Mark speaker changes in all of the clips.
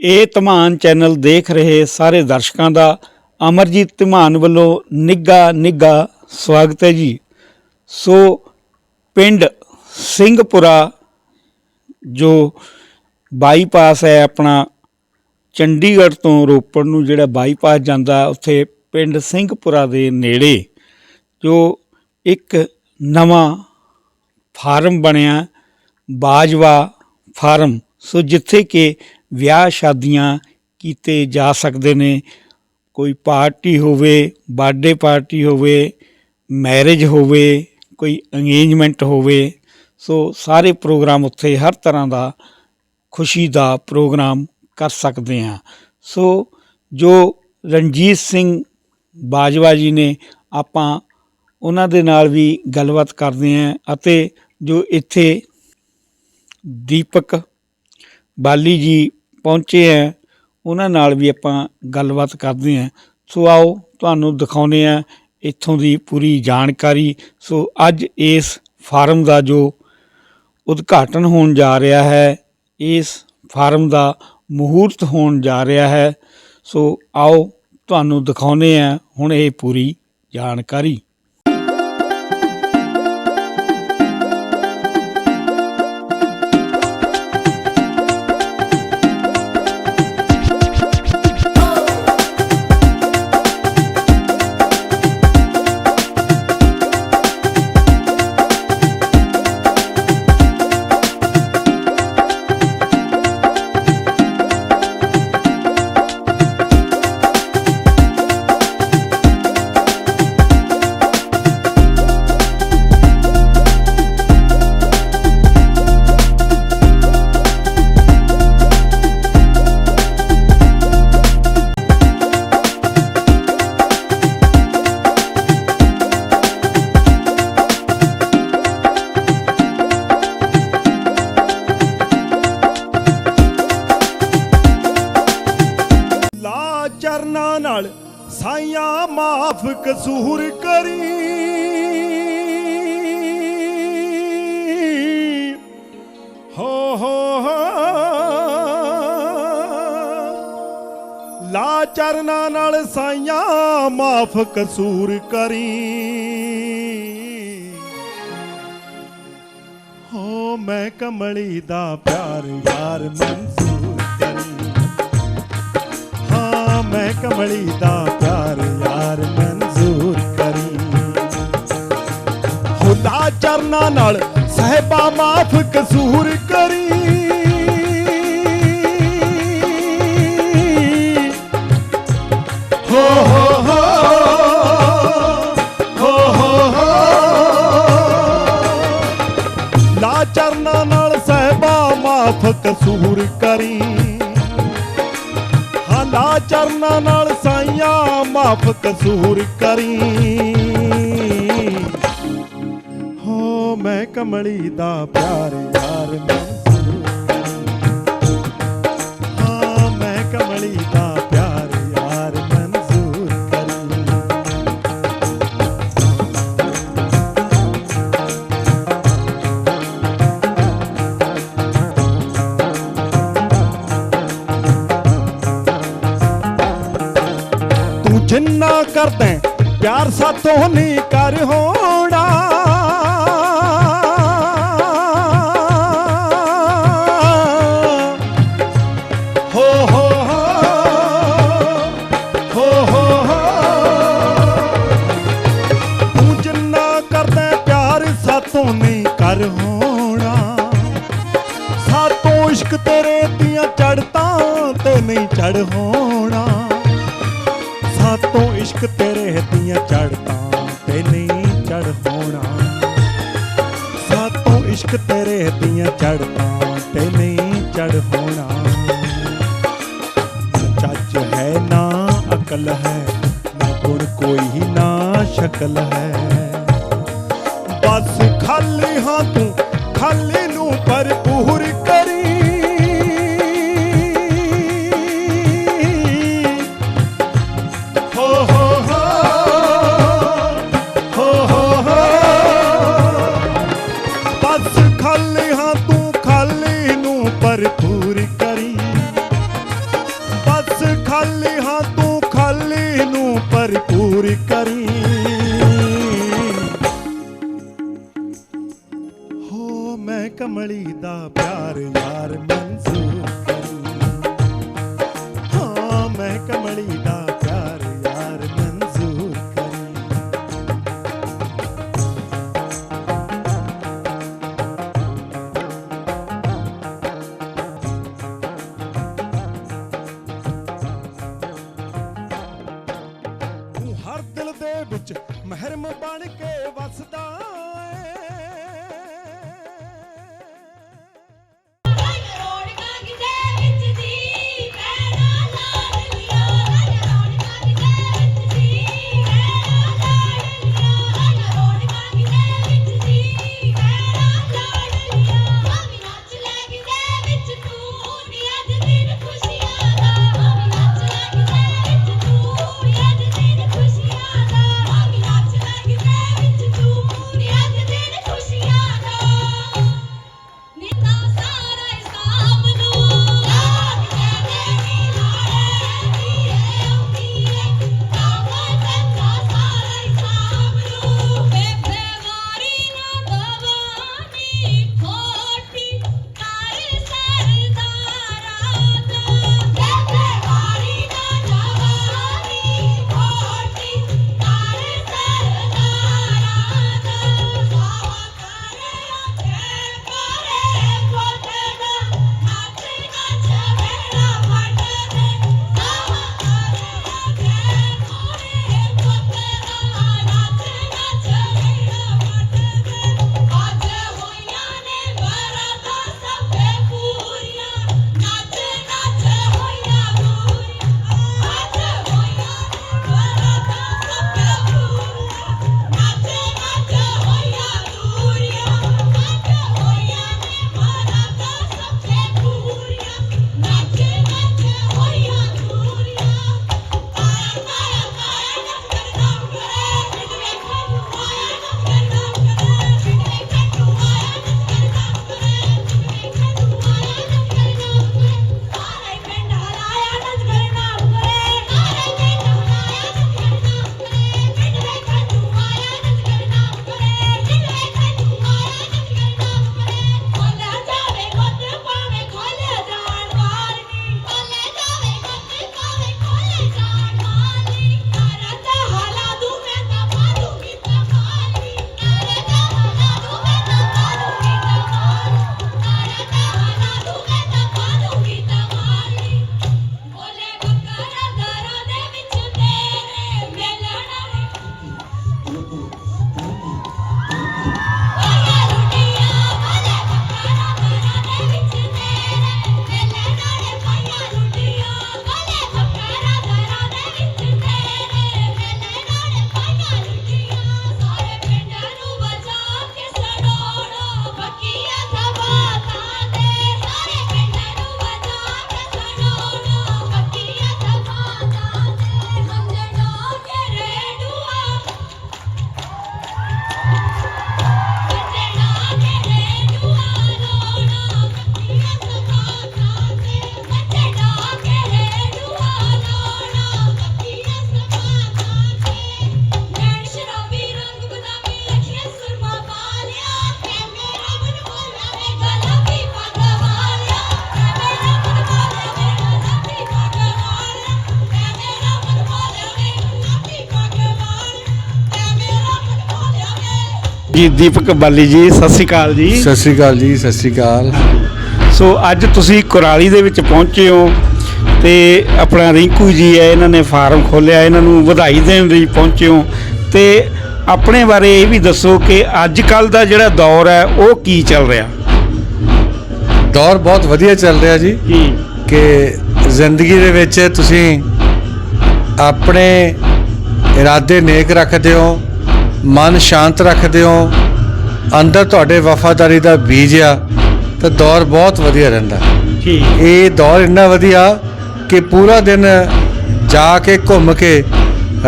Speaker 1: ਇਹ ਧਮਾਨ ਚੈਨਲ ਦੇਖ ਰਹੇ ਸਾਰੇ ਦਰਸ਼ਕਾਂ ਦਾ ਅਮਰਜੀਤ ਧਮਾਨ ਵੱਲੋਂ ਨਿੱਘਾ ਨਿੱਘਾ ਸਵਾਗਤ ਹੈ ਜੀ। ਸੋ ਪਿੰਡ ਸਿੰਘਪੁਰਾ, ਜੋ ਬਾਈਪਾਸ ਹੈ ਆਪਣਾ ਚੰਡੀਗੜ੍ਹ ਤੋਂ ਰੋਪੜ ਨੂੰ ਜਿਹੜਾ ਬਾਈਪਾਸ ਜਾਂਦਾ ਉੱਥੇ ਪਿੰਡ ਸਿੰਘਪੁਰਾ ਦੇ ਨੇੜੇ, ਜੋ ਇੱਕ ਨਵਾਂ ਫਾਰਮ ਬਣਿਆ, ਬਾਜਵਾ ਫਾਰਮ। ਸੋ ਜਿੱਥੇ ਕਿ ਵਿਆਹ ਸ਼ਾਦੀਆਂ ਕੀਤੇ ਜਾ ਸਕਦੇ ਨੇ। ਕੋਈ ਪਾਰਟੀ ਹੋਵੇ, ਬਰਥਡੇ ਪਾਰਟੀ ਹੋਵੇ, ਮੈਰਿਜ ਹੋਵੇ, ਕੋਈ ਅੰਗੇਜਮੈਂਟ ਹੋਵੇ। ਸੋ ਸਾਰੇ ਪ੍ਰੋਗਰਾਮ ਉੱਥੇ ਹਰ ਤਰ੍ਹਾਂ ਦਾ ਖੁਸ਼ੀ ਦਾ ਪ੍ਰੋਗਰਾਮ ਕਰ ਸਕਦੇ ਹਾਂ। ਸੋ ਜੋ ਰਣਜੀਤ ਸਿੰਘ ਬਾਜਵਾ ਜੀ ਨੇ ਆਪਾਂ ਉਹਨਾਂ ਦੇ ਨਾਲ ਵੀ ਗੱਲਬਾਤ ਕਰਦੇ ਹਾਂ ਅਤੇ ਜੋ ਇੱਥੇ ਦੀਪਕ ਬਾਲੀ ਜੀ ਪਹੁੰਚੇ ਹੈ, ਉਹਨਾਂ ਨਾਲ ਵੀ ਆਪਾਂ ਗੱਲਬਾਤ ਕਰਦੇ ਹਾਂ। ਸੋ ਆਓ ਤੁਹਾਨੂੰ ਦਿਖਾਉਂਦੇ ਹਾਂ ਇੱਥੋਂ ਦੀ ਪੂਰੀ ਜਾਣਕਾਰੀ। ਸੋ ਅੱਜ ਇਸ ਫਾਰਮ ਦਾ ਜੋ ਉਦਘਾਟਨ ਹੋਣ ਜਾ ਰਿਹਾ ਹੈ, ਇਸ ਫਾਰਮ ਦਾ ਮਹੂਰਤ ਹੋਣ ਜਾ ਰਿਹਾ ਹੈ। ਸੋ ਆਓ ਤੁਹਾਨੂੰ ਦਿਖਾਉਂਦੇ ਹਾਂ ਹੁਣ ਇਹ ਪੂਰੀ ਜਾਣਕਾਰੀ।
Speaker 2: ਚਰਨਾਂ ਨਾਲ ਸਾਈਆਂ, ਮਾਫ ਕਸੂਰ ਕਰੀ। ਹੋ ਮੈਂ ਕਮਲੀ ਦਾ ਪਿਆਰ ਯਾਰ ਮਨਸੂਰ ਕਰੀ। ਹਾਂ, ਮੈਂ ਕਮਲੀ ਦਾ ਪਿਆਰ ਯਾਰ ਮਨਸੂਰ ਕਰੀ। ਖੁਦਾ ਚਰਨਾਂ ਨਾਲ, ਸਹਿਬਾ ਮਾਫ ਕਸੂਰ ਕਰੀ। ਸਾਈਆਂ ਕਸੂਰ ਕਰੀ। ਹੋ ਮੈਂ ਕਮਲੀ ਦਾ ਪਿਆਰ ਯਾਰ ਮਨਜ਼ੂਰ ਪਿਆਰ ਨਹੀਂ ਕਰ ਹੋਣਾ। ਹੋ ਹੋ ਹੋ ਹੋ ਹੋ ਤੂੰ ਜਿੰਨਾ ਕਰਦਾ ਪਿਆਰ ਸਾਥੋਂ ਨਹੀਂ ਕਰ ਹੋਣਾ। ਸਾਤੋਂ ਇਸ਼ਕ ਤੇਰੇ ਦੀਆਂ ਚੜਤਾਂ ਤੇ ਨਹੀਂ ਚੜ ਹੋਣਾ। ਸਾਤੋਂ ਇਸ਼ਕ ਤੇਰੇ ਦੀਆਂ ਚੜਤਾਂ ਤੇਰੇ ਦੀਆਂ ਚੜਤਾਂ ਤੇ ਨਹੀਂ ਚੜ ਹੋਣਾ। ਚੱਜ ਹੈ ਨਾ ਅਕਲ ਹੈ, ਨਾ ਗੁਣ ਕੋਈ ਨਾ ਸ਼ਕਲ ਹੈ। ਬਸ ਖਾਲੀ ਹਾਂ ਤੂੰ, ਖਾਲੀ ਨੂੰ ਪਰ ਮਹਿਰਮ ਬਣ ਕੇ
Speaker 1: ਜੀ ਦੀਪਕ ਬਾਲੀ ਜੀ ਸਤਿ ਸ਼੍ਰੀ ਅਕਾਲ ਜੀ।
Speaker 3: ਸਤਿ ਸ਼੍ਰੀ ਅਕਾਲ ਜੀ ਸਤਿ ਸ਼੍ਰੀ ਅਕਾਲ।
Speaker 1: ਸੋ ਅੱਜ ਤੁਸੀਂ ਕੁਰਾਲੀ ਦੇ ਵਿੱਚ ਪਹੁੰਚੇ ਹੋ ਤੇ ਆਪਣਾ ਰਿੰਕੂ ਜੀ ਹੈ ਇਹਨਾਂ ਨੇ ਫਾਰਮ ਖੋਲਿਆ ਇਹਨਾਂ ਨੂੰ ਵਧਾਈ ਦੇਣ ਲਈ ਪਹੁੰਚੇ ਹੋ। ਤੇ ਆਪਣੇ ਬਾਰੇ ਇਹ ਵੀ ਦੱਸੋ ਕਿ ਅੱਜ ਕੱਲ ਦਾ ਜਿਹੜਾ ਦੌਰ ਹੈ ਉਹ ਕੀ ਚੱਲ ਰਿਹਾ?
Speaker 3: ਦੌਰ ਬਹੁਤ ਵਧੀਆ ਚੱਲ ਰਿਹਾ ਜੀ।
Speaker 1: ਜੀ।
Speaker 3: ਕਿ ਜ਼ਿੰਦਗੀ ਦੇ ਵਿੱਚ ਤੁਸੀਂ ਆਪਣੇ ਇਰਾਦੇ ਨੇਕ ਰੱਖਦੇ ਹੋ ਮਨ ਸ਼ਾਂਤ ਰੱਖਦੇ ਹੋ ਅੰਦਰ ਤੁਹਾਡੇ ਵਫਾਦਾਰੀ ਦਾ ਬੀਜ ਆ ਤਾਂ ਦੌਰ ਬਹੁਤ ਵਧੀਆ ਰਹਿੰਦਾ।
Speaker 1: ਜੀ
Speaker 3: ਇਹ ਦੌਰ ਇੰਨਾ ਵਧੀਆ ਕਿ ਪੂਰਾ ਦਿਨ ਜਾ ਕੇ ਘੁੰਮ ਕੇ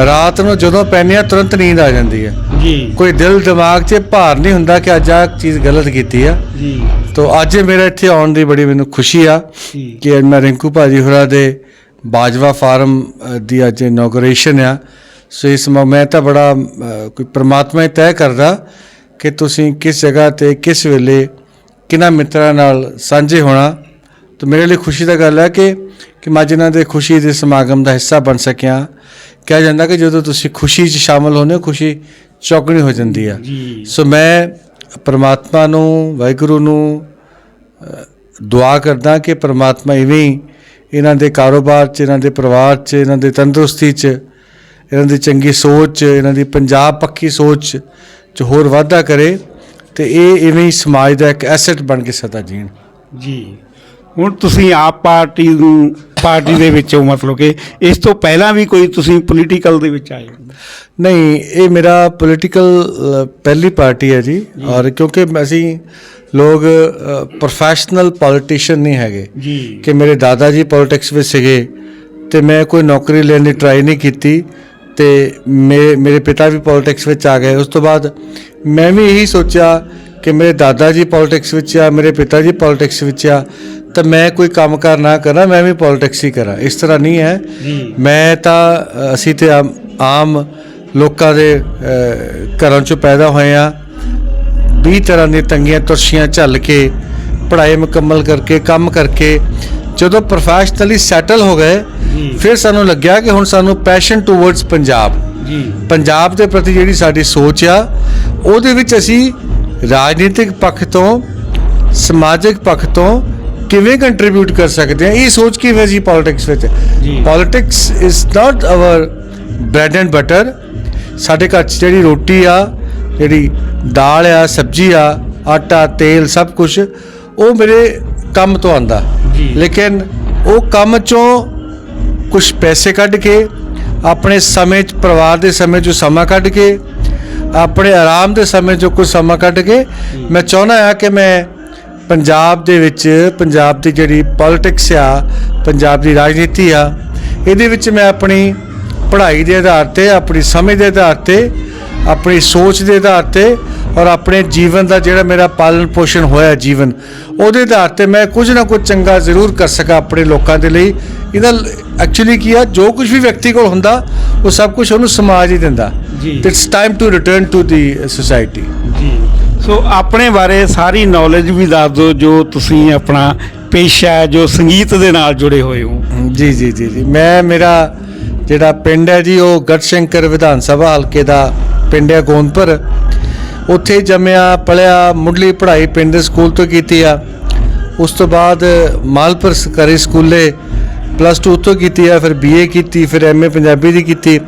Speaker 3: ਰਾਤ ਨੂੰ ਜਦੋਂ ਪੈਂਦੇ ਆ ਤੁਰੰਤ ਨੀਂਦ ਆ ਜਾਂਦੀ ਹੈ।
Speaker 1: ਜੀ।
Speaker 3: ਕੋਈ ਦਿਲ ਦਿਮਾਗ 'ਚ ਭਾਰ ਨਹੀਂ ਹੁੰਦਾ ਕਿ ਅੱਜ ਆ ਚੀਜ਼ ਗਲਤ ਕੀਤੀ ਆ।
Speaker 1: ਜੀ।
Speaker 3: ਤੋ ਅੱਜ ਮੇਰਾ ਇੱਥੇ ਆਉਣ ਦੀ ਬੜੀ ਮੈਨੂੰ ਖੁਸ਼ੀ ਆ। ਕਿ ਮੈਂ ਰਿੰਕੂ ਭਾਜੀ ਹੋਰਾਂ ਦੇ ਬਾਜਵਾ ਫਾਰਮ ਦੀ ਅੱਜ ਇਨੋਗ੍ਰੇਸ਼ਨ ਆ। ਸੋ ਇਸ ਮ ਮੈਂ ਤਾਂ ਬੜਾ ਕੋਈ ਪ੍ਰਮਾਤਮਾ ਹੀ ਤੈਅ ਕਰਦਾ ਕਿ ਤੁਸੀਂ ਕਿਸ ਜਗ੍ਹਾ ਤੇ ਕਿਸ ਵੇਲੇ ਕਿਹਨਾਂ ਮਿੱਤਰਾਂ ਨਾਲ ਸਾਂਝੇ ਹੋਣਾ। ਤਾਂ ਮੇਰੇ ਲਈ ਖੁਸ਼ੀ ਦਾ ਗੱਲ ਹੈ ਕਿ ਕਿ ਮੈਂ ਜਿਨ੍ਹਾਂ ਦੇ ਖੁਸ਼ੀ ਦੇ ਸਮਾਗਮ ਦਾ ਹਿੱਸਾ ਬਣ ਸਕਿਆ। ਕਿਹਾ ਜਾਂਦਾ ਕਿ ਜਦੋਂ ਤੁਸੀਂ ਖੁਸ਼ੀ 'ਚ ਸ਼ਾਮਲ ਹੁੰਦੇ ਹੋ ਖੁਸ਼ੀ ਚੌਗਣੀ ਹੋ ਜਾਂਦੀ ਆ। ਸੋ ਮੈਂ ਪ੍ਰਮਾਤਮਾ ਨੂੰ ਵਾਹਿਗੁਰੂ ਨੂੰ ਦੁਆ ਕਰਦਾ ਕਿ ਪ੍ਰਮਾਤਮਾ ਇਵੇਂ ਇਹਨਾਂ ਦੇ ਕਾਰੋਬਾਰ 'ਚ ਇਹਨਾਂ ਦੇ ਪਰਿਵਾਰ 'ਚ ਇਹਨਾਂ ਦੇ ਤੰਦਰੁਸਤੀ 'ਚ ਇਹਨਾਂ ਦੀ ਚੰਗੀ ਸੋਚ ਇਹਨਾਂ ਦੀ ਪੰਜਾਬ ਪੱਖੀ ਸੋਚ ਚ ਹੋਰ ਵਾਧਾ ਕਰੇ ਤੇ ਇਹ ਇਵੇਂ ਹੀ ਸਮਾਜ ਦਾ ਇੱਕ ਐਸੈਟ ਬਣ ਕੇ ਸਦਾ ਜੀਣ।
Speaker 1: ਜੀ। ਹੁਣ ਤੁਸੀਂ ਆਪ ਪਾਰਟੀ ਨੂੰ ਪਾਰਟੀ ਦੇ ਵਿੱਚੋਂ ਮਤਲਬ ਕਿ ਇਸ ਤੋਂ ਪਹਿਲਾਂ ਵੀ ਕੋਈ ਤੁਸੀਂ ਪੋਲੀਟੀਕਲ ਦੇ ਵਿੱਚ ਆਏ
Speaker 3: ਨਹੀਂ ਇਹ ਮੇਰਾ ਪੋਲੀਟੀਕਲ ਪਹਿਲੀ ਪਾਰਟੀ ਹੈ ਜੀ। ਔਰ ਕਿਉਂਕਿ ਅਸੀਂ ਲੋਕ ਪ੍ਰੋਫੈਸ਼ਨਲ ਪੋਲੀਟੀਸ਼ੀਅਨ ਨਹੀਂ ਹੈਗੇ।
Speaker 1: ਜੀ।
Speaker 3: ਕਿ ਮੇਰੇ ਦਾਦਾ ਜੀ ਪੋਲਿਟਿਕਸ ਵਿੱਚ ਸੀਗੇ ਤੇ ਮੈਂ ਕੋਈ ਨੌਕਰੀ ਲੈਣ ਦੀ ਟਰਾਈ ਨਹੀਂ ਕੀਤੀ। ਤੇ ਮੇ- ਮੇਰੇ ਪਿਤਾ ਵੀ ਪੋਲਿਟਿਕਸ ਵਿੱਚ ਆ ਗਏ। ਉਸ ਤੋਂ ਬਾਅਦ ਮੈਂ ਵੀ ਇਹੀ ਸੋਚਿਆ ਕਿ ਮੇਰੇ ਦਾਦਾ ਜੀ ਪੋਲਿਟਿਕਸ ਵਿੱਚ ਆ ਮੇਰੇ ਪਿਤਾ ਜੀ ਪੋਲਿਟਿਕਸ ਵਿੱਚ ਆ ਤਾਂ ਮੈਂ ਕੋਈ ਕੰਮ ਕਾਰ ਨਾ ਕਰਾਂ ਮੈਂ ਵੀ ਪੋਲਿਟਿਕਸ ਹੀ ਕਰਾਂ। ਇਸ ਤਰ੍ਹਾਂ ਨਹੀਂ ਹੈ। ਮੈਂ ਤਾਂ ਅਸੀਂ ਤੇ ਆਮ- ਲੋਕਾਂ ਦੇ ਘਰਾਂ ਚੋਂ ਪੈਦਾ ਹੋਏ ਆ 20 ਤਰ੍ਹਾਂ ਦੀਆਂ ਤੰਗੀਆਂ ਤੁਰਸ਼ੀਆਂ ਝੱਲ ਕੇ ਪੜ੍ਹਾਈ ਮੁਕੰਮਲ ਕਰਕੇ ਕੰਮ ਕਰਕੇ ਜਦੋਂ ਪ੍ਰੋਫੈਸ਼ਨਲੀ ਸੈਟਲ ਹੋ ਗਏ। ਫਿਰ ਸਾਨੂੰ ਲੱਗਿਆ ਕਿ ਹੁਣ ਸਾਨੂੰ ਪੈਸ਼ਨ ਟੂਵਰਡਸ ਪੰਜਾਬ
Speaker 1: ਜੀ
Speaker 3: ਪੰਜਾਬ ਦੇ ਪ੍ਰਤੀ ਜਿਹੜੀ ਸਾਡੀ ਸੋਚ ਆ ਉਹਦੇ ਵਿੱਚ ਅਸੀਂ ਰਾਜਨੀਤਿਕ ਪੱਖ ਤੋਂ ਸਮਾਜਿਕ ਪੱਖ ਤੋਂ ਕਿਵੇਂ ਕੰਟਰੀਬਿਊਟ ਕਰ ਸਕਦੇ ਹਾਂ ਇਹ ਸੋਚ ਕਿਵੇਂ ਜੀ ਪੋਲਿਟਿਕਸ ਵਿੱਚ। Politics is not our bread and butter ਸਾਡੇ ਘਰ 'ਚ ਜਿਹੜੀ ਰੋਟੀ ਆ ਜਿਹੜੀ ਦਾਲ ਆ ਸਬਜ਼ੀ ਆ ਆਟਾ ਤੇਲ ਸਭ ਕੁਝ ਉਹ ਮੇਰੇ ਕੰਮ ਤੋਂ ਆਂਦਾ। ਲੇਕਿਨ ਉਹ ਕੰਮ ਚੋਂ ਕੁਝ ਪੈਸੇ ਕੱਢ ਕੇ ਆਪਣੇ ਸਮੇਂ 'ਚ ਪਰਿਵਾਰ ਦੇ ਸਮੇਂ 'ਚੋਂ ਸਮਾਂ ਕੱਢ ਕੇ ਆਪਣੇ ਆਰਾਮ ਦੇ ਸਮੇਂ 'ਚੋਂ ਕੁਝ ਸਮਾਂ ਕੱਢ ਕੇ ਮੈਂ ਚਾਹੁੰਦਾ ਆ ਕਿ ਮੈਂ ਪੰਜਾਬ ਦੇ ਵਿੱਚ ਪੰਜਾਬ ਦੀ ਜਿਹੜੀ ਪੋਲਿਟਿਕਸ ਆ ਪੰਜਾਬ ਦੀ ਰਾਜਨੀਤੀ ਆ ਇਹਦੇ ਵਿੱਚ ਮੈਂ ਆਪਣੀ ਪੜ੍ਹਾਈ ਦੇ ਆਧਾਰ ਤੇ ਆਪਣੀ ਸਮਝ ਦੇ ਆਧਾਰ ਤੇ ਆਪਣੀ ਸੋਚ ਦੇ ਆਧਾਰ ਤੇ ਔਰ ਆਪਣੇ ਜੀਵਨ ਦਾ ਜਿਹੜਾ ਮੇਰਾ ਪਾਲਣ ਪੋਸ਼ਣ ਹੋਇਆ ਜੀਵਨ ਉਹਦੇ ਆਧਾਰ ਤੇ ਮੈਂ ਕੁਝ ਨਾ ਕੁਝ ਚੰਗਾ ਜ਼ਰੂਰ ਕਰ ਸਕਾਂ ਆਪਣੇ ਲੋਕਾਂ ਦੇ ਲਈ। ਇਹਦਾ ਐਕਚੁਅਲੀ ਕੀ ਆ ਜੋ ਕੁਝ ਵੀ ਵਿਅਕਤੀ ਕੋਲ ਹੁੰਦਾ ਉਹ ਸਭ ਕੁਝ ਉਹਨੂੰ ਸਮਾਜ ਹੀ ਦਿੰਦਾ।
Speaker 1: ਜੀ।
Speaker 3: It's time to return to the society
Speaker 1: ਜੀ। ਸੋ ਆਪਣੇ ਬਾਰੇ ਸਾਰੀ ਨੌਲੇਜ ਵੀ ਦੱਸ ਦਿਓ ਜੋ ਤੁਸੀਂ ਆਪਣਾ ਪੇਸ਼ਾ ਹੈ ਜੋ ਸੰਗੀਤ ਦੇ ਨਾਲ ਜੁੜੇ ਹੋਏ ਹੋ।
Speaker 3: ਜੀ ਜੀ ਜੀ ਜੀ। ਮੈਂ ਮੇਰਾ ਜਿਹੜਾ ਪਿੰਡ ਹੈ ਜੀ ਉਹ ਗੜਸ਼ੰਕਰ ਵਿਧਾਨ ਸਭਾ ਹਲਕੇ ਦਾ ਪਿੰਡ ਹੈ ਗੋਂਦਪੁਰ। ਉੱਥੇ ਜੰਮਿਆ ਪਲਿਆ ਮੁੱਢਲੀ ਪੜ੍ਹਾਈ ਪਿੰਡ ਦੇ ਸਕੂਲ ਤੋਂ ਕੀਤੀ ਆ। ਉਸ ਤੋਂ ਬਾਅਦ ਮਾਲਪੁਰ ਸਰਕਾਰੀ ਸਕੂਲੇ ਪਲੱਸ 2 ਤੋਂ ਕੀਤੀ ਆ, ਫਿਰ ਬੀਏ ਕੀਤੀ, ਫਿਰ ਐਮਏ ਪੰਜਾਬੀ ਦੀ ਕੀਤੀ।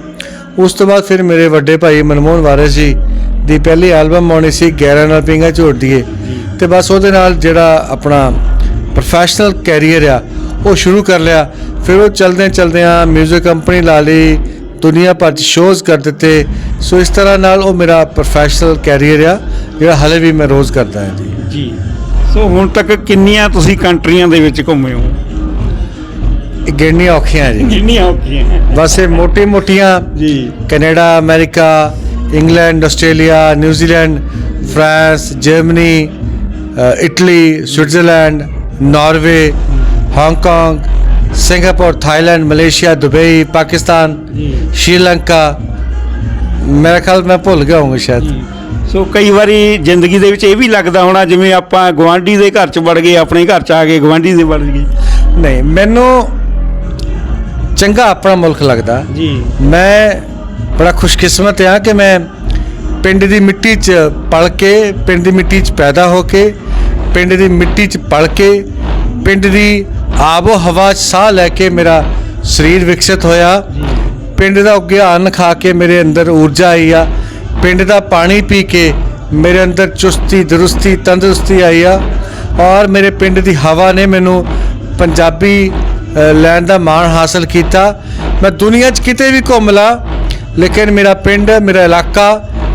Speaker 3: ਉਸ ਤੋਂ ਬਾਅਦ ਫਿਰ ਮੇਰੇ ਵੱਡੇ ਭਾਈ ਮਨਮੋਹਨ ਵਾਰਿਸ ਜੀ ਦੀ ਪਹਿਲੀ ਐਲਬਮ ਆਉਣੀ ਸੀ 11 ਨਾਲ ਪਿੰਗਾ ਝੋੜ ਦੀਏ। ਤੇ ਬਸ ਉਹਦੇ ਨਾਲ ਜਿਹੜਾ ਆਪਣਾ ਪ੍ਰੋਫੈਸ਼ਨਲ ਕੈਰੀਅਰ ਆ, ਉਹ ਸ਼ੁਰੂ ਕਰ ਲਿਆ। ਫਿਰ ਉਹ ਚਲਦੇ ਚਲਦਿਆਂ ਆ 뮤직 ਕੰਪਨੀ ਲਾ ਲਈ ਦੁਨੀਆ ਭਰ ਚ ਸ਼ੋਜ਼ ਕਰ ਦਿੱਤੇ। ਸੋ ਇਸ ਤਰ੍ਹਾਂ ਨਾਲ ਉਹ ਮੇਰਾ ਪ੍ਰੋਫੈਸ਼ਨਲ ਕੈਰੀਅਰ ਆ ਜਿਹੜਾ ਹਲੇ ਵੀ ਮੈਂ ਰੋਜ਼ ਕਰਦਾ ਹਾਂ ਜੀ।
Speaker 1: ਜੀ। ਸੋ ਹੁਣ ਤੱਕ ਕਿੰਨੀਆਂ ਤੁਸੀਂ ਕੰਟਰੀਆਂ ਦੇ ਵਿੱਚ ਘੁੰਮੇ ਹੋ?
Speaker 3: ਇਹ ਗਿਣਨੀਆਂ ਔਖੀਆਂ ਜੀ।
Speaker 1: ਕਿੰਨੀਆਂ ਔਖੀਆਂ।
Speaker 3: ਬਸ ਇਹ ਮੋਟੀ ਮੋਟੀਆਂ
Speaker 1: ਜੀ।
Speaker 3: Canada America England Australia New Zealand France Germany Italy Switzerland Norway Hong Kong Singapore Thailand Malaysia Dubai Pakistan
Speaker 1: ਜੀ
Speaker 3: ਸ਼੍ਰੀਲੰਕਾ ਮੇਰਾ ਖਿਆਲ ਮੈਂ ਭੁੱਲ ਗਿਆ ਹਾਂ ਸ਼ਾਇਦ।
Speaker 1: ਸੋ ਕਈ ਵਾਰੀ ਜ਼ਿੰਦਗੀ ਦੇ ਵਿੱਚ ਇਹ ਵੀ ਲੱਗਦਾ ਹੋਣਾ ਜਿਵੇਂ ਆਪਾਂ ਗਵਾਂਢੀ ਦੇ ਘਰ ਚ ਵੜ ਗਏ ਆਪਣੇ ਘਰ ਚ ਆ ਗਏ ਗਵਾਂਢੀ ਦੇ ਵੜ ਗਏ
Speaker 3: ਨਹੀਂ ਮੈਨੂੰ ਚੰਗਾ ਆਪਣਾ ਮੁਲਕ ਲੱਗਦਾ
Speaker 1: ਜੀ
Speaker 3: ਮੈਂ ਬੜਾ ਖੁਸ਼ਕਿਸਮਤ ਹਾਂ ਕਿ ਮੈਂ ਪਿੰਡ ਦੀ ਮਿੱਟੀ 'ਚ ਪਲ ਕੇ ਪਿੰਡ ਦੀ ਮਿੱਟੀ 'ਚ ਪੈਦਾ ਹੋ ਕੇ ਪਿੰਡ ਦੀ ਮਿੱਟੀ 'ਚ ਪਲ ਕੇ ਪਿੰਡ ਦੀ ਆਬੋ ਹਵਾ ਸਾਹ ਲੈ ਕੇ ਮੇਰਾ ਸਰੀਰ ਵਿਕਸਿਤ ਹੋਇਆ। ਪਿੰਡ ਦਾ ਉੱਗਿਆ ਅੰਨ ਖਾ ਕੇ ਮੇਰੇ ਅੰਦਰ ਊਰਜਾ ਆਈ ਆ। ਪਿੰਡ ਦਾ ਪਾਣੀ ਪੀ ਕੇ ਮੇਰੇ ਅੰਦਰ ਚੁਸਤੀ ਦਰੁਸਤੀ ਤੰਦਰੁਸਤੀ ਆਈ ਆ। ਔਰ ਮੇਰੇ ਪਿੰਡ ਦੀ ਹਵਾ ਨੇ ਮੈਨੂੰ ਪੰਜਾਬੀ ਲੈਣ ਦਾ ਮਾਣ ਹਾਸਲ ਕੀਤਾ। ਮੈਂ ਦੁਨੀਆ 'ਚ ਕਿਤੇ ਵੀ ਘੁੰਮ ਲਾ ਲੇਕਿਨ ਮੇਰਾ ਪਿੰਡ ਮੇਰਾ ਇਲਾਕਾ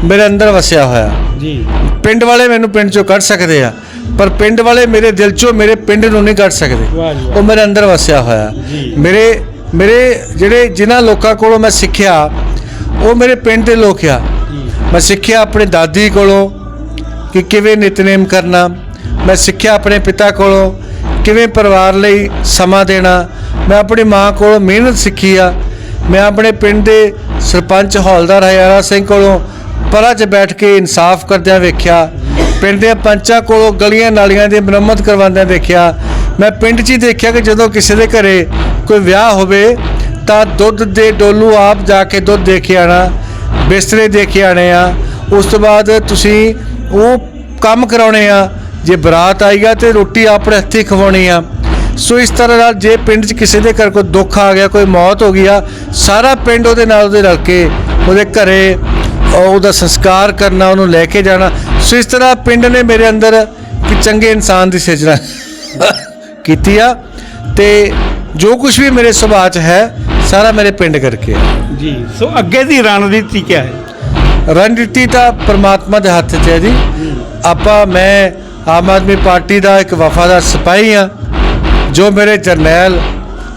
Speaker 3: ਮੇਰੇ ਅੰਦਰ ਵਸਿਆ ਹੋਇਆ।
Speaker 1: ਜੀ।
Speaker 3: ਪਿੰਡ ਵਾਲੇ ਮੈਨੂੰ ਪਿੰਡ 'ਚੋਂ ਕੱਢ ਸਕਦੇ ਆ। ਪਰ ਪਿੰਡ ਵਾਲੇ ਮੇਰੇ ਦਿਲ 'ਚੋਂ ਮੇਰੇ ਪਿੰਡ ਨੂੰ ਨਹੀਂ ਕੱਢ ਸਕਦੇ। ਉਹ ਮੇਰੇ ਅੰਦਰ ਵਸਿਆ ਹੋਇਆ। ਮੇਰੇ ਮੇਰੇ ਜਿਹੜੇ ਜਿਨ੍ਹਾਂ ਲੋਕਾਂ ਕੋਲੋਂ ਮੈਂ ਸਿੱਖਿਆ ਉਹ ਮੇਰੇ ਪਿੰਡ ਦੇ ਲੋਕ ਆ। ਮੈਂ ਸਿੱਖਿਆ ਆਪਣੇ ਦਾਦੀ ਕੋਲੋਂ ਕਿ ਕਿਵੇਂ ਨਿਤਨੇਮ ਕਰਨਾ। ਮੈਂ ਸਿੱਖਿਆ ਆਪਣੇ ਪਿਤਾ ਕੋਲੋਂ ਕਿਵੇਂ ਪਰਿਵਾਰ ਲਈ ਸਮਾਂ ਦੇਣਾ। ਮੈਂ ਆਪਣੀ ਮਾਂ ਕੋਲੋਂ ਮਿਹਨਤ ਸਿੱਖੀ ਆ। ਮੈਂ ਆਪਣੇ ਪਿੰਡ ਦੇ ਸਰਪੰਚ ਹੌਲਦਾਰ ਹਯਾਰਾ ਸਿੰਘ ਕੋਲੋਂ ਪਰਾਂ 'ਚ ਬੈਠ ਕੇ ਇਨਸਾਫ ਕਰਦਿਆਂ ਵੇਖਿਆ। ਪਿੰਡ ਦੇ ਪੰਚਾਂ ਕੋਲੋਂ ਗਲੀਆਂ ਨਾਲੀਆਂ ਦੀ ਮੁਰੰਮਤ ਕਰਵਾਉਂਦਿਆਂ ਦੇਖਿਆ, ਮੈਂ ਪਿੰਡ 'ਚ ਹੀ ਦੇਖਿਆ ਕਿ ਜਦੋਂ ਕਿਸੇ ਦੇ ਘਰੇ ਕੋਈ ਵਿਆਹ ਹੋਵੇ, ਤਾਂ ਦੁੱਧ ਦੇ ਡੋਲੂ ਆਪ ਜਾ ਕੇ ਦੁੱਧ ਦੇ ਕੇ ਆਣਾ, ਬਿਸਤਰੇ ਦੇ ਕੇ ਆਣੇ ਆ। ਉਸ ਤੋਂ ਬਾਅਦ ਤੁਸੀਂ ਉਹ ਕੰਮ ਕਰਾਉਣੇ ਆ, ਜੇ ਬਰਾਤ ਆਈ ਆ ਤੇ ਰੋਟੀ ਆਪਣੇ ਹੱਥੀਂ ਖਵਾਉਣੀ ਆ। ਸੋ ਇਸ ਤਰ੍ਹਾਂ ਨਾਲ ਜੇ ਪਿੰਡ 'ਚ ਕਿਸੇ ਦੇ ਘਰ ਕੋਈ ਦੁੱਖ ਆ ਗਿਆ, ਕੋਈ ਮੌਤ ਹੋ ਗਈ ਆ, ਸਾਰਾ ਪਿੰਡ ਉਹਦੇ ਨਾਲ ਉਹਦੇ ਰਲ ਕੇ ਉਹਦੇ ਘਰੇ ਉਹਦਾ ਸੰਸਕਾਰ ਕਰਨਾ ਉਹਨੂੰ ਲੈ ਕੇ ਜਾਣਾ। ਸੋ ਇਸ ਤਰ੍ਹਾਂ ਪਿੰਡ ਨੇ ਮੇਰੇ ਅੰਦਰ ਇੱਕ ਚੰਗੇ ਇਨਸਾਨ ਦੀ ਸਿਰਜਣਾ ਕੀਤੀ ਆ। ਤੇ ਜੋ ਕੁਝ ਵੀ ਮੇਰੇ ਸੁਭਾਅ 'ਚ ਹੈ ਸਾਰਾ ਮੇਰੇ ਪਿੰਡ ਕਰਕੇ
Speaker 1: ਜੀ ਸੋ ਅੱਗੇ ਦੀ ਰਣਨੀਤੀ ਕੀ ਹੈ?
Speaker 3: ਰਣਨੀਤੀ ਤਾਂ ਪ੍ਰਮਾਤਮਾ ਦੇ ਹੱਥ 'ਚ ਹੈ ਜੀ। ਆਪਾਂ ਮੈਂ ਆਮ ਆਦਮੀ ਪਾਰਟੀ ਦਾ ਇੱਕ ਵਫਾਦਾਰ ਸਿਪਾਹੀ ਆ ਜੋ ਮੇਰੇ ਜਰਨੈਲ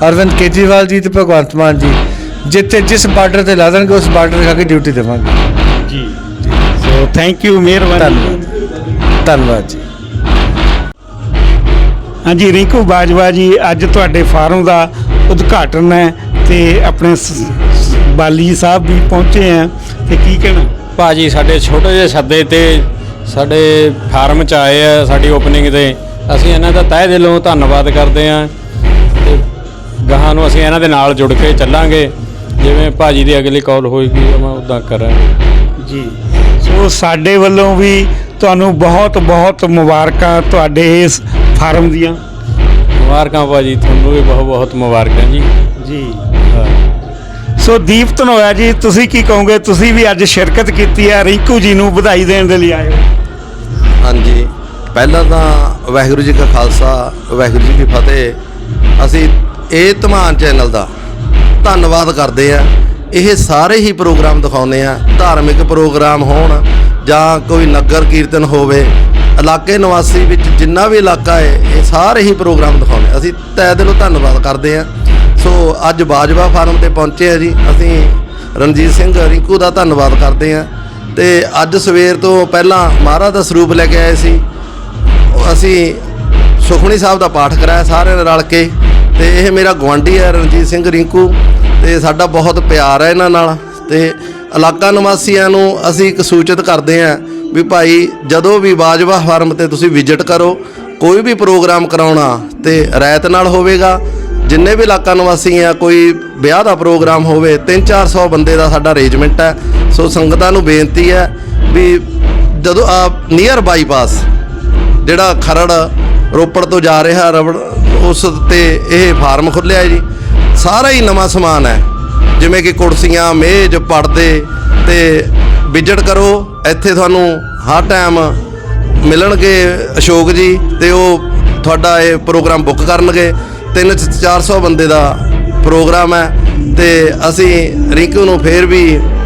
Speaker 3: ਅਰਵਿੰਦ ਕੇਜਰੀਵਾਲ ਜੀ ਤੇ ਭਗਵੰਤ ਮਾਨ ਜੀ ਜਿੱਥੇ ਜਿਸ ਬਾਰਡਰ ਤੇ ਲਾ ਦੇਣਗੇ ਉਸ ਬਾਰਡਰ ਤੇ ਜਾ ਕੇ ਡਿਊਟੀ ਦੇਵਾਂਗੇ।
Speaker 1: ਜੀ। ਸੋ ਥੈਂਕ ਯੂ ਮਿਹਰਬਾਨੀ।
Speaker 3: ਧੰਨਵਾਦ। ਧੰਨਵਾਦ ਜੀ।
Speaker 1: ਹਾਂਜੀ ਰਿੰਕੂ ਬਾਜਵਾ ਜੀ ਅੱਜ ਤੁਹਾਡੇ ਫਾਰਮ ਦਾ ਉਦਘਾਟਨ ਹੈ ਤੇ ਆਪਣੇ ਸ- ਬਾਲੀ ਸਾਹਿਬ ਵੀ ਪਹੁੰਚੇ ਆ ਤੇ ਕੀ ਕਹਿਣਾ?
Speaker 4: ਭਾਜੀ ਸਾਡੇ ਛੋਟੇ ਜਿਹੇ ਸੱਦੇ ਤੇ ਸਾਡੇ ਫਾਰਮ ਚ ਆਏ ਆ ਸਾਡੀ ਓਪਨਿੰਗ ਤੇ। ਅਸੀਂ ਇਹਨਾਂ ਦਾ ਤਹਿ ਦਿਲੋਂ ਧੰਨਵਾਦ ਕਰਦੇ ਆ ਤੇ ਗਾਹਾਂ ਨੂੰ ਅਸੀਂ ਇਹਨਾਂ ਦੇ ਨਾਲ ਜੁੜ ਕੇ ਚੱਲਾਂਗੇ। ਜਿਵੇਂ ਭਾਜੀ ਦੀ ਅਗਲੀ ਕਾਲ ਹੋਏਗੀ ਮੈਂ ਉਦਾਂ ਕਰਾਂਗੇ
Speaker 1: ਜੀ। ਸੋ ਸਾਡੇ ਵੱਲੋਂ ਵੀ ਤੁਹਾਨੂੰ ਬਹੁਤ ਬਹੁਤ ਮੁਬਾਰਕਾਂ ਤੁਹਾਡੇ ਇਸ ਫਾਰਮ ਦੀਆਂ।
Speaker 4: ਮੁਬਾਰਕਾਂ ਭਾਜੀ ਤੁਹਾਨੂੰ ਵੀ ਬਹੁਤ ਬਹੁਤ ਮੁਬਾਰਕਾਂ ਜੀ।
Speaker 1: ਜੀ। ਸੋ ਦੀਪ ਧਨੋਆ ਜੀ ਤੁਸੀਂ ਕੀ ਕਹੋਗੇ? ਤੁਸੀਂ ਵੀ ਅੱਜ ਸ਼ਿਰਕਤ ਕੀਤੀ ਹੈ ਰਿੰਕੂ ਜੀ ਨੂੰ ਵਧਾਈ ਦੇਣ ਦੇ ਲਈ ਆਏ ਹੋ।
Speaker 5: ਹਾਂਜੀ। ਪਹਿਲਾਂ ਤਾਂ ਵਾਹਿਗੁਰੂ ਜੀ ਕਾ ਖਾਲਸਾ ਵਾਹਿਗੁਰੂ ਜੀ ਕੀ ਫਤਿਹ। ਅਸੀਂ ਇਹ ਧਮਾਨ ਚੈਨਲ ਦਾ ਧੰਨਵਾਦ ਕਰਦੇ ਆ। ਇਹ ਸਾਰੇ ਹੀ ਪ੍ਰੋਗਰਾਮ ਦਿਖਾਉਂਦੇ ਆ। ਧਾਰਮਿਕ ਪ੍ਰੋਗਰਾਮ ਹੋਣ ਜਾਂ ਕੋਈ ਨਗਰ ਕੀਰਤਨ ਹੋਵੇ, ਇਲਾਕੇ ਨਿਵਾਸੀ ਵਿੱਚ ਜਿੰਨਾ ਵੀ ਇਲਾਕਾ ਹੈ, ਇਹ ਸਾਰੇ ਹੀ ਪ੍ਰੋਗਰਾਮ ਦਿਖਾਉਂਦੇ ਅਸੀਂ ਤਹਿ ਦਿਲੋਂ ਧੰਨਵਾਦ ਕਰਦੇ ਆ। ਸੋ ਅੱਜ ਬਾਜਵਾ ਫਾਰਮ ਤੇ ਪਹੁੰਚੇ ਆ ਜੀ। ਅਸੀਂ ਰਣਜੀਤ ਸਿੰਘ ਰਿੰਕੂ ਦਾ ਧੰਨਵਾਦ ਕਰਦੇ ਆ। ਤੇ ਅੱਜ ਸਵੇਰ ਤੋਂ ਪਹਿਲਾਂ ਮਹਾਰਾਜ ਦਾ ਸਰੂਪ ਲੈ ਕੇ ਆਏ ਸੀ। ਅਸੀਂ ਸੁਖਮਨੀ ਸਾਹਿਬ ਦਾ ਪਾਠ ਕਰਾਇਆ ਸਾਰਿਆਂ ਨੇ ਰਲ ਕੇ। ਤੇ ਇਹ ਮੇਰਾ ਗਵਾਂਢੀ ਹੈ ਰਣਜੀਤ ਸਿੰਘ ਰਿੰਕੂ। ਤੇ ਸਾਡਾ ਬਹੁਤ ਪਿਆਰ ਹੈ ਇਹਨਾਂ ਨਾਲ ਤੇ ਇਲਾਕਾ ਨਿਵਾਸੀਆਂ ਨੂੰ ਅਸੀਂ ਇੱਕ ਸੂਚਿਤ ਕਰਦੇ ਹਾਂ ਵੀ ਭਾਈ, ਜਦੋਂ ਵੀ ਬਾਜਵਾ ਫਾਰਮ ਤੇ ਤੁਸੀਂ ਵਿਜ਼ਿਟ ਕਰੋ, ਕੋਈ ਵੀ ਪ੍ਰੋਗਰਾਮ ਕਰਾਉਣਾ ਤੇ ਰਾਇਤ ਨਾਲ ਹੋਵੇਗਾ, ਜਿੰਨੇ ਵੀ ਇਲਾਕਾ ਨਿਵਾਸੀ ਆ, ਕੋਈ ਵਿਆਹ ਦਾ ਪ੍ਰੋਗਰਾਮ ਹੋਵੇ 3-400 ਬੰਦੇ ਦਾ ਸਾਡਾ ਅਰੇਂਜਮੈਂਟ ਹੈ। ਸੋ ਸੰਗਤਾਂ ਨੂੰ ਬੇਨਤੀ ਹੈ ਵੀ ਜਦੋਂ ਆ ਨੀਅਰ ਬਾਈਪਾਸ ਜਿਹੜਾ ਖਰੜ ਰੋਪੜ ਤੋਂ ਜਾ ਰਿਹਾ ਰਬੜ ਉਸ ਤੇ ਇਹ ਫਾਰਮ ਖੁੱਲਿਆ ਜੀ। ਸਾਰਾ ਹੀ ਨਵਾਂ ਸਮਾਨ ਹੈ। ਜਿਵੇਂ ਕਿ ਕੁਰਸੀਆਂ, ਮੇਜ਼, ਪਰਦੇ ਤੇ ਵਿਜ਼ਿਟ ਕਰੋ। ਇੱਥੇ ਤੁਹਾਨੂੰ ਹਰ ਟਾਈਮ ਮਿਲਣਗੇ ਅਸ਼ੋਕ ਜੀ ਤੇ ਉਹ ਤੁਹਾਡਾ ਇਹ ਪ੍ਰੋਗਰਾਮ ਬੁੱਕ ਕਰਨਗੇ। 3-400 ਬੰਦੇ ਦਾ ਪ੍ਰੋਗਰਾਮ ਹੈ ਤੇ ਅਸੀਂ ਰਿੰਕੂ ਨੂੰ ਫੇਰ ਵੀ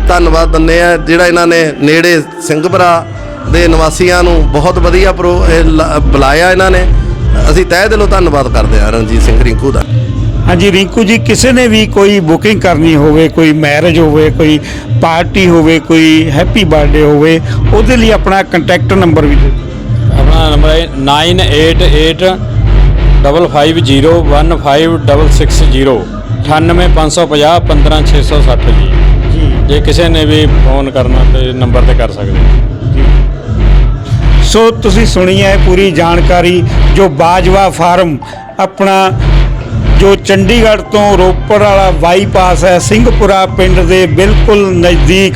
Speaker 5: ਧੰਨਵਾਦ ਦਿੰਦੇ ਆ ਜਿਹੜਾ ਇਹਨਾਂ ਨੇ ਨੇੜੇ ਸਿੰਘਪੁਰਾ ਦੇ ਨਿਵਾਸੀਆਂ ਨੂੰ ਬਹੁਤ ਵਧੀਆ ਪ੍ਰੋ ਬੁਲਾਇਆ ਇਹਨਾਂ ਨੇ। ਅਸੀਂ ਤਹਿ ਦਿਲੋਂ ਧੰਨਵਾਦ ਕਰਦੇ ਹਾਂ ਰਣਜੀਤ ਸਿੰਘ ਰਿੰਕੂ ਦਾ।
Speaker 1: ਹਾਂਜੀ ਰਿੰਕੂ ਜੀ ਕਿਸੇ ਨੇ ਵੀ ਕੋਈ ਬੁਕਿੰਗ ਕਰਨੀ ਹੋਵੇ ਕੋਈ ਮੈਰਿਜ ਹੋਵੇ ਕੋਈ ਪਾਰਟੀ ਹੋਵੇ ਕੋਈ ਹੈਪੀ ਬਰਥਡੇ ਹੋਵੇ ਉਹਦੇ ਲਈ ਆਪਣਾ ਕੰਟੈਕਟ ਨੰਬਰ ਵੀ ਦੇ ਦਿਓ।
Speaker 4: ਆਪਣਾ ਨੰਬਰ ਹੈ 988 550 98550 15660 ਜੀ।
Speaker 1: ਜੀ।
Speaker 4: ਜੇ ਕਿਸੇ ਨੇ ਵੀ ਫੋਨ ਕਰਨਾ ਤੇ ਨੰਬਰ ਤੇ ਕਰ ਸਕਦੇ ਹੋ।
Speaker 1: ਸੋ ਤੁਸੀਂ ਸੁਣੀ ਹੈ ਪੂਰੀ ਜਾਣਕਾਰੀ ਜੋ ਬਾਜਵਾ ਫਾਰਮ ਆਪਣਾ ਜੋ ਚੰਡੀਗੜ੍ਹ ਤੋਂ ਰੋਪੜ ਵਾਲਾ ਬਾਈਪਾਸ ਹੈ, ਸਿੰਘਪੁਰਾ ਪਿੰਡ ਦੇ ਬਿਲਕੁਲ ਨਜ਼ਦੀਕ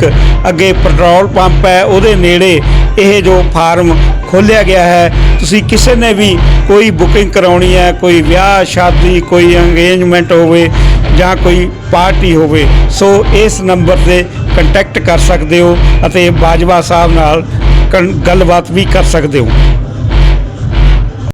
Speaker 1: ਅੱਗੇ ਪੈਟਰੋਲ ਪੰਪ ਹੈ, ਉਹਦੇ ਨੇੜੇ ਇਹ ਜੋ ਫਾਰਮ ਖੋਲ੍ਹਿਆ ਗਿਆ ਹੈ। ਤੁਸੀਂ ਕਿਸੇ ਨੇ ਵੀ ਕੋਈ ਬੁਕਿੰਗ ਕਰਾਉਣੀ ਹੈ, ਕੋਈ ਵਿਆਹ, ਸ਼ਾਦੀ, ਕੋਈ ਅੰਗੇਜਮੈਂਟ ਹੋਵੇ ਜਾਂ ਕੋਈ ਪਾਰਟੀ ਹੋਵੇ, ਸੋ ਇਸ ਨੰਬਰ ਤੇ ਕੰਟੈਕਟ ਕਰ ਸਕਦੇ ਹੋ ਅਤੇ ਬਾਜਵਾ ਸਾਹਿਬ ਨਾਲ ਕੰ- ਗੱਲਬਾਤ ਵੀ ਕਰ ਸਕਦੇ ਹੋ।